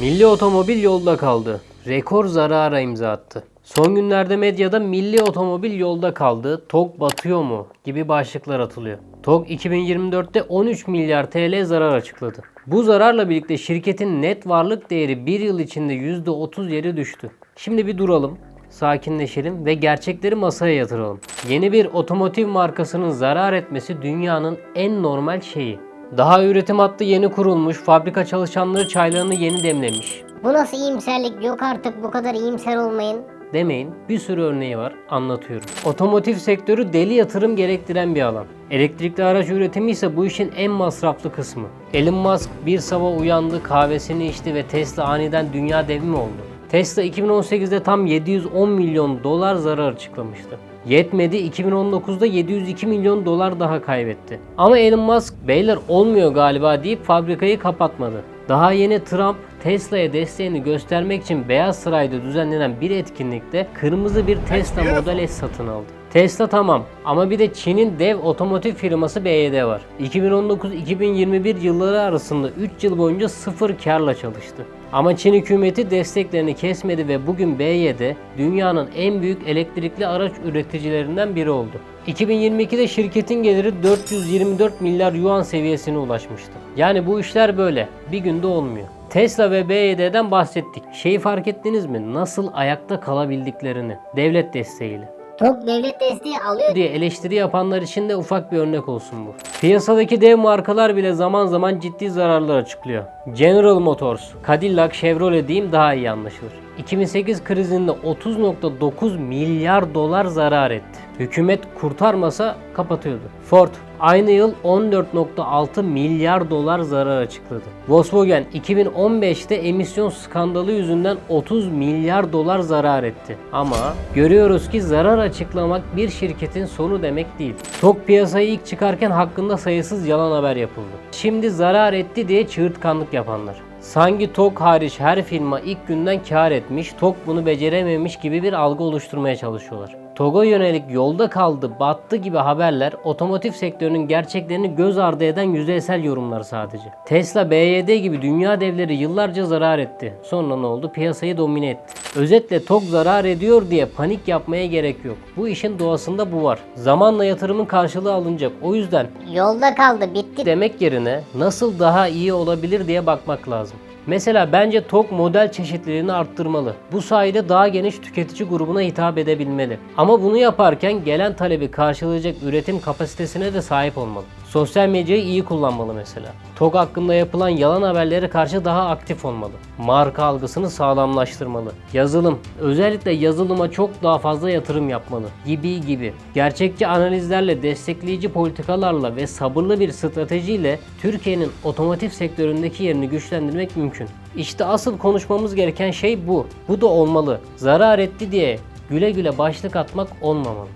Milli otomobil yolda kaldı. Rekor zarara imza attı. Son günlerde medyada milli otomobil yolda kaldı, TOG batıyor mu gibi başlıklar atılıyor. TOG 2024'te 13 milyar TL zarar açıkladı. Bu zararla birlikte şirketin net varlık değeri bir yıl içinde %30 yeri düştü. Şimdi bir duralım, sakinleşelim ve gerçekleri masaya yatıralım. Yeni bir otomotiv markasının zarar etmesi dünyanın en normal şeyi. Daha üretim hattı yeni kurulmuş, fabrika çalışanları çaylarını yeni demlemiş. Bu nasıl iyimserlik? Yok artık bu kadar iyimser olmayın. Demeyin bir sürü örneği var anlatıyorum. Otomotiv sektörü deli yatırım gerektiren bir alan. Elektrikli araç üretimi ise bu işin en masraflı kısmı. Elon Musk bir sabah uyandı kahvesini içti ve Tesla aniden dünya devi mi oldu? Tesla 2018'de tam 710 milyon dolar zarar açıklamıştı. Yetmedi 2019'da 702 milyon dolar daha kaybetti. Ama Elon Musk beyler olmuyor galiba deyip fabrikayı kapatmadı. Daha yeni Trump Tesla'ya desteğini göstermek için Beyaz Saray'da düzenlenen bir etkinlikte kırmızı bir Tesla Model S satın aldı. Tesla tamam ama bir de Çin'in dev otomotiv firması BYD var. 2019-2021 yılları arasında 3 yıl boyunca sıfır karla çalıştı. Ama Çin hükümeti desteklerini kesmedi ve bugün BYD dünyanın en büyük elektrikli araç üreticilerinden biri oldu. 2022'de şirketin geliri 424 milyar yuan seviyesine ulaşmıştı. Yani bu işler böyle. Bir günde olmuyor. Tesla ve BYD'den bahsettik. Şeyi fark ettiniz mi? Nasıl ayakta kalabildiklerini. Devlet desteğiyle Tok devlet desteği alıyor. diye eleştiri yapanlar için de ufak bir örnek olsun bu. Piyasadaki dev markalar bile zaman zaman ciddi zararlar açıklıyor. General Motors, Cadillac, Chevrolet diyeyim daha iyi anlaşılır. 2008 krizinde 30.9 milyar dolar zarar etti. Hükümet kurtarmasa kapatıyordu. Ford aynı yıl 14.6 milyar dolar zarar açıkladı. Volkswagen 2015'te emisyon skandalı yüzünden 30 milyar dolar zarar etti. Ama görüyoruz ki zarar açıklamak bir şirketin sonu demek değil. TOK piyasaya ilk çıkarken hakkında sayısız yalan haber yapıldı. Şimdi zarar etti diye çığırtkanlık yapanlar. Sanki TOK hariç her firma ilk günden kar etmiş, TOK bunu becerememiş gibi bir algı oluşturmaya çalışıyorlar. TOG'a yönelik yolda kaldı, battı gibi haberler otomotiv sektörünün gerçeklerini göz ardı eden yüzeysel yorumlar sadece. Tesla, BYD gibi dünya devleri yıllarca zarar etti. Sonra ne oldu? Piyasayı domine etti. Özetle TOG zarar ediyor diye panik yapmaya gerek yok. Bu işin doğasında bu var. Zamanla yatırımın karşılığı alınacak. O yüzden Yolda kaldı bitti. demek yerine nasıl daha iyi olabilir diye bakmak lazım. Mesela bence TOG model çeşitliliğini arttırmalı. Bu sayede daha geniş tüketici grubuna hitap edebilmeli. Ama bunu yaparken gelen talebi karşılayacak üretim kapasitesine de sahip olmalı. Sosyal medyayı iyi kullanmalı mesela. TOG hakkında yapılan yalan haberlere karşı daha aktif olmalı. Marka algısını sağlamlaştırmalı. Yazılım, özellikle yazılıma çok daha fazla yatırım yapmalı. Gibi gibi. Gerçekçi analizlerle, destekleyici politikalarla ve sabırlı bir stratejiyle Türkiye'nin otomotiv sektöründeki yerini güçlendirmek mümkün. İşte asıl konuşmamız gereken şey bu. Bu da olmalı. Zarar etti diye güle güle başlık atmak olmamalı.